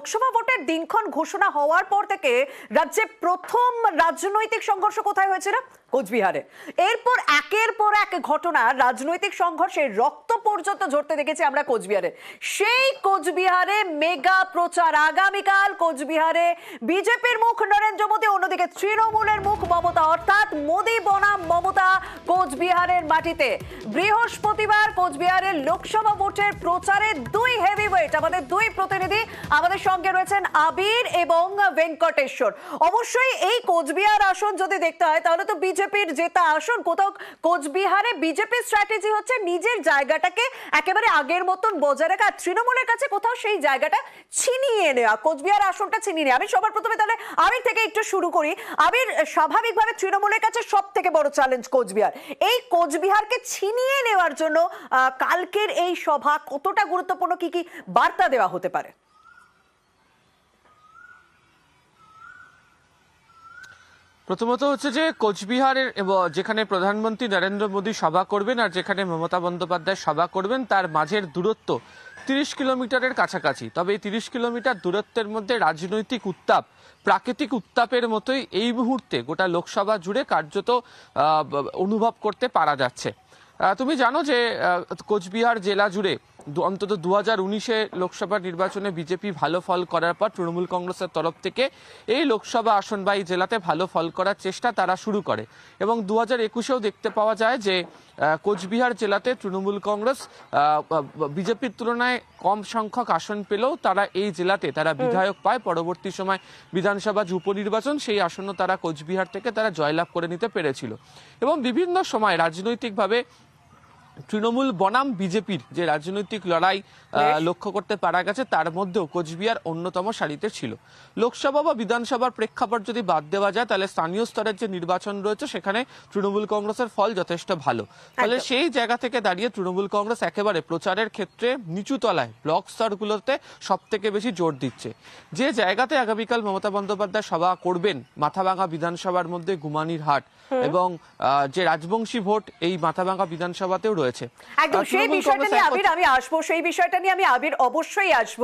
লোকসভা ভোটের দিনক্ষণ ঘোষণা হওয়ার পর থেকে রাজ্যে প্রথম রাজনৈতিক সংঘর্ষ কোথায় হয়েছিল? কোচবিহারে। এরপর একের পর এক ঘটনা রাজনৈতিক সংঘর্ষে রক্ত পর্যন্ত ঝরতে দেখেছি আমরা কোচবিহারে। সেই কোচবিহারে মেগা প্রচার। আগামীকাল কোচবিহারে বিজেপির মুখ নরেন্দ্র মোদী, অন্যদিকে তৃণমূলের মুখ মমতা, অর্থাৎ মোদী বনাম মমতা কোচবিহারের মাটিতে। বৃহস্পতিবার কোচবিহারের লোকসভা ভোটের প্রচারে দুই হেভিওয়েট আমাদের দুই প্রতিনিধি আমাদের সঙ্গে রয়েছেন আবির এবং ভেঙ্কটেশ্বর। অবশ্যই এই কোচবিহার আসন যদি দেখতে হয়, তাহলে তো বিজেপির জেতা আসন, কোথাও কোচবিহারে বিজেপির স্ট্র্যাটেজি হচ্ছে নিজের জায়গাটাকে একেবারে আগের মতন বজায় রাখা। তৃণমূলের কাছে কোথাও সেই জায়গাটা ছিনিয়ে নেওয়া, কোচবিহার আসনটা ছিনিয়ে নেওয়া। আমি সবার প্রথমে তাহলে আবির থেকে একটু শুরু করি। আবির স্বাভাবিকভাবে তৃণমূলের কাছে সব থেকে বড় চ্যালেঞ্জ কোচবিহার। এই কোচবিহারকে ছিনিয়ে নেওয়ার জন্য কালকের এই সভা কতটা গুরুত্বপূর্ণ, কি কি বার্তা দেওয়া হতে পারে? প্রথমত হচ্ছে যে কোচবিহারের যেখানে প্রধানমন্ত্রী নরেন্দ্র মোদী সভা করবেন আর যেখানে মমতা বন্দ্যোপাধ্যায় সভা করবেন, তার মাঝের দূরত্ব তিরিশ কিলোমিটারের কাছাকাছি। তবে এই তিরিশ কিলোমিটার দূরত্বের মধ্যে রাজনৈতিক উত্তাপ, প্রাকৃতিক উত্তাপের মতোই এই মুহূর্তে গোটা লোকসভা জুড়ে কার্যত অনুভব করতে পারা যাচ্ছে। তুমি জানো যে কোচবিহার জেলা জুড়ে অন্তত দু হাজার উনিশে লোকসভা নির্বাচনে বিজেপি ভালো ফল করার পর তৃণমূল কংগ্রেসের তরফ থেকে এই লোকসভা আসন বা এই জেলাতে ভালো ফল করার চেষ্টা তারা শুরু করে। এবং দু হাজার একুশেও দেখতে পাওয়া যায় যে কোচবিহার জেলাতে তৃণমূল কংগ্রেস বিজেপির তুলনায় কম সংখ্যক আসন পেলেও তারা এই জেলাতে তারা বিধায়ক পায়। পরবর্তী সময় বিধানসভা যে উপনির্বাচন সেই আসন্ন তারা কোচবিহার থেকে তারা জয়লাভ করে নিতে পেরেছিল। এবং বিভিন্ন সময় রাজনৈতিকভাবে তৃণমূল বনাম বিজেপির যে রাজনৈতিক লড়াই লক্ষ্য করতে পারা গেছে তার মধ্যেও কোচবিহার অন্যতম সারিতে ছিল। লোকসভা বা বিধানসভার প্রেক্ষাপট যদি বাদ দেওয়া যায় তাহলে স্থানীয় স্তরের যে নির্বাচন রয়েছে সেখানে তৃণমূল কংগ্রেসের ফল যথেষ্ট ভালো। ফলে সেই জায়গা থেকে দাঁড়িয়ে তৃণমূল কংগ্রেস একেবারে প্রচারের ক্ষেত্রে নিচু তলায় ব্লক স্তরগুলোতে সব থেকে বেশি জোর দিচ্ছে। যে জায়গাতে আগামীকাল মমতা বন্দ্যোপাধ্যায় সভা করবেন মাথাভাঙা বিধানসভার মধ্যে গুমানির হাট এবং আহ, যে রাজবংশী ভোট এই মাথাভাঙা বিধানসভাতেও রয়েছে। একদম সেই বিষয়টা নিয়ে আবির আমি আসব সেই বিষয়টা নিয়ে আমি আবির অবশ্যই আসব।